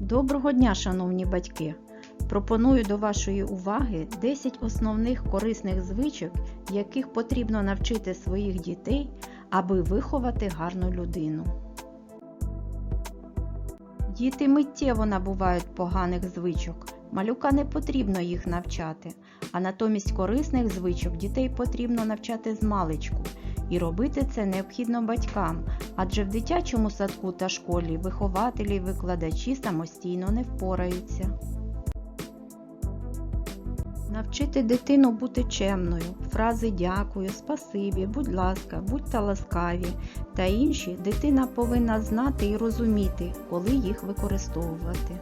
Доброго дня, шановні батьки! Пропоную до вашої уваги 10 основних корисних звичок, яких потрібно навчити своїх дітей, аби виховати гарну людину. Діти миттєво набувають поганих звичок. Малюка не потрібно їх навчати, а натомість корисних звичок дітей потрібно навчати з маличку. І робити це необхідно батькам, адже в дитячому садку та школі вихователі і викладачі самостійно не впораються. Навчити дитину бути чемною, фрази дякую, спасибі, будь ласка, будьте ласкаві та інші дитина повинна знати і розуміти, коли їх використовувати.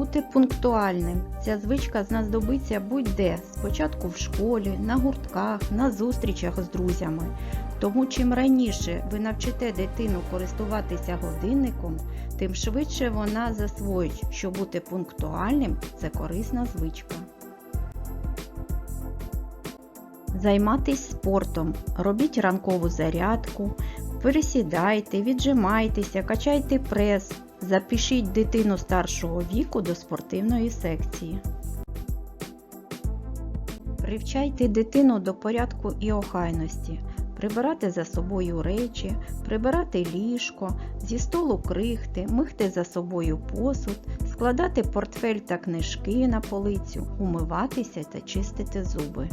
Бути пунктуальним. Ця звичка знадобиться будь-де, спочатку в школі, на гуртках, на зустрічах з друзями. Тому чим раніше ви навчите дитину користуватися годинником, тим швидше вона засвоїть, що бути пунктуальним це корисна звичка. Займатись спортом. Робіть ранкову зарядку, пересідайте, віджимайтеся, качайте прес. Запишіть дитину старшого віку до спортивної секції. Привчайте дитину до порядку і охайності. Прибирати за собою речі, прибирати ліжко, зі столу крихти, михти за собою посуд, складати портфель та книжки на полицю, умиватися та чистити зуби.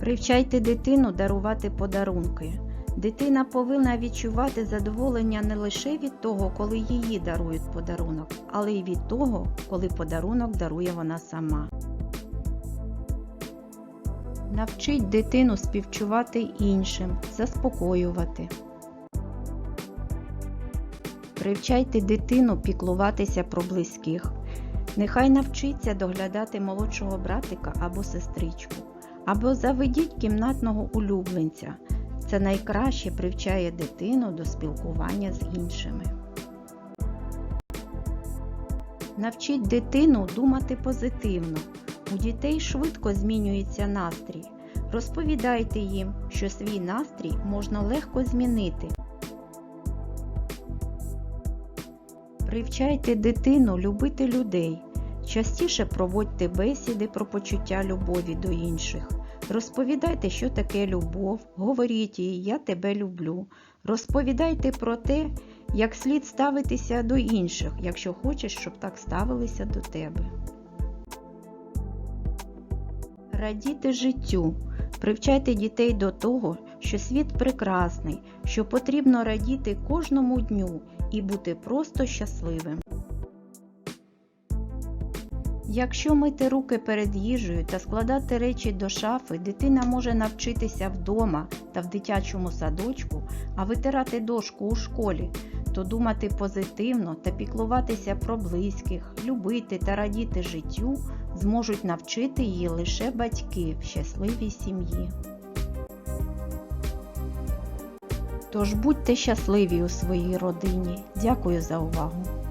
Привчайте дитину дарувати подарунки. Дитина повинна відчувати задоволення не лише від того, коли її дарують подарунок, але й від того, коли подарунок дарує вона сама. Навчіть дитину співчувати іншим, заспокоювати. Привчайте дитину піклуватися про близьких. Нехай навчиться доглядати молодшого братика або сестричку, або заведіть кімнатного улюбленця. Це найкраще привчає дитину до спілкування з іншими. Навчіть дитину думати позитивно. У дітей швидко змінюється настрій. Розповідайте їм, що свій настрій можна легко змінити. Привчайте дитину любити людей. Частіше проводьте бесіди про почуття любові до інших. Розповідайте, що таке любов, говоріть їй Я тебе люблю. Розповідайте про те, як слід ставитися до інших, якщо хочеш, щоб так ставилися до тебе. Радіти життю. Привчайте дітей до того, що світ прекрасний, що потрібно радіти кожному дню і бути просто щасливим. Якщо мити руки перед їжею та складати речі до шафи, дитина може навчитися вдома та в дитячому садочку, а витирати дошку у школі, то думати позитивно та піклуватися про близьких, любити та радіти життю зможуть навчити її лише батьки в щасливій сім'ї. Тож будьте щасливі у своїй родині. Дякую за увагу!